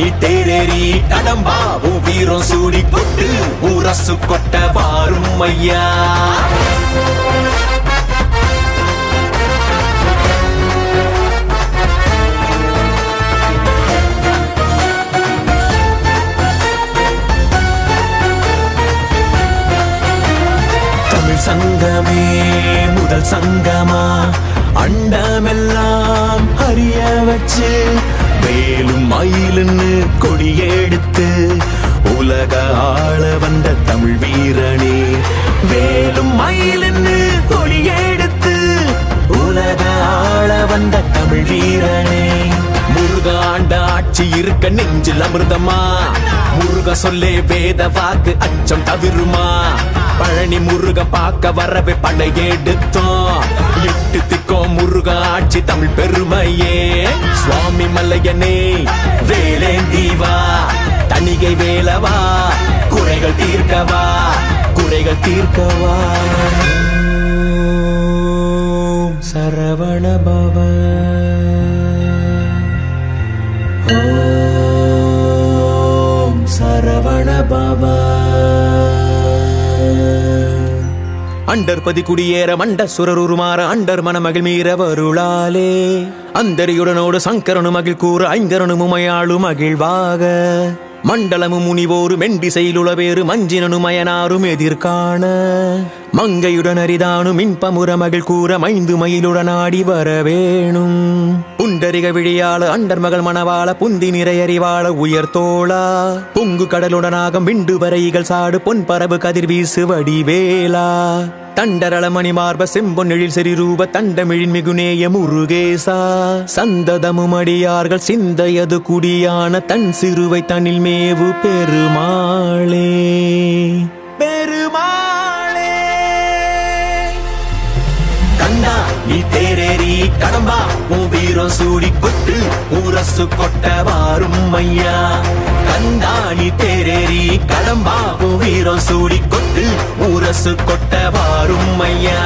கந்தாணி தேரேறி கடம்பாவும் வீரம் சூடி கொட்டு ஊரசு கொட்ட வாரும் ஐயா. தமிழ் சங்கமே முதல் சங்கமா அண்டமெல்லாம் அறிய வச்சு வேலும் மயிலுன்னு கொடியெடுத்து உலக ஆள வந்த தமிழ் வீரனே. வேலும் மயிலுன்னு கொடியெடுத்து உலக ஆள வந்த தமிழ் வீரனே. ஆண்ட ஆட்சி இருக்க நெஞ்சில் அமிர்தமா? முருக சொல்லே வேத வாக்கு அச்சம் தவிருமா? பழனி முருக பார்க்க வரவே படையெடுத்தோம் எட்டு திக்கோ முருக ஆட்சி தமிழ் பெருமையே. சுவாமி மல்லையனே வேலேந்தி வா. தணிகை வேலவா குறைகள் தீர்க்கவா? குறைகள் தீர்க்கவா? ஓம் சரவண பவ. ஓம் சரவண பவ. அண்டர் பதி குடியேற மண்ட சுரருமாற அண்டர் மனமகிழ் மீற வருளாலே. அந்தரியுடனோடு சங்கரனு மகிழ் கூற ஐங்கரனு முமையாளு மகிழ்வாக. மண்டலமும் முனிவோரு மெண்டிசையிலுளவேறு மஞ்சினனுமயனாரும் எதிர்காண மங்கையுடன் அரிதானும் இன்பமுற மகிழ் கூற மைந்து மயிலுடன் ஆடி வரவேணும். புண்டரிக விழியாள அண்டர் மகள் மணவாள புந்தி நிறையறிவாள உயர் தோளா. பொங்கு கடலுடனாகம் விண்டு வரைகள் சாடு பொன் பரவு கதிர் வீசு வடிவேலா தண்டரளமணி மார்ப செம்பொன்னெழில் செறிரூப தண்டமிழின் மிகுநேய முருகேசா. சந்ததமும் அடியார்கள் சிந்தையது குடியான தன் சிறுவை தனில் மேவு பெருமாளே. பெருமாளே. கண்டா நீ தேரேறி கடம்பா உன் வீரம் சூடி கொட்டு ஊரசு கொட்ட வாரும் ஐயா. கண்டா நீ தேரேறி கடம்பா உன் வீரம் சூடி கொட்டு கொட்ட வாரும் ஐயா.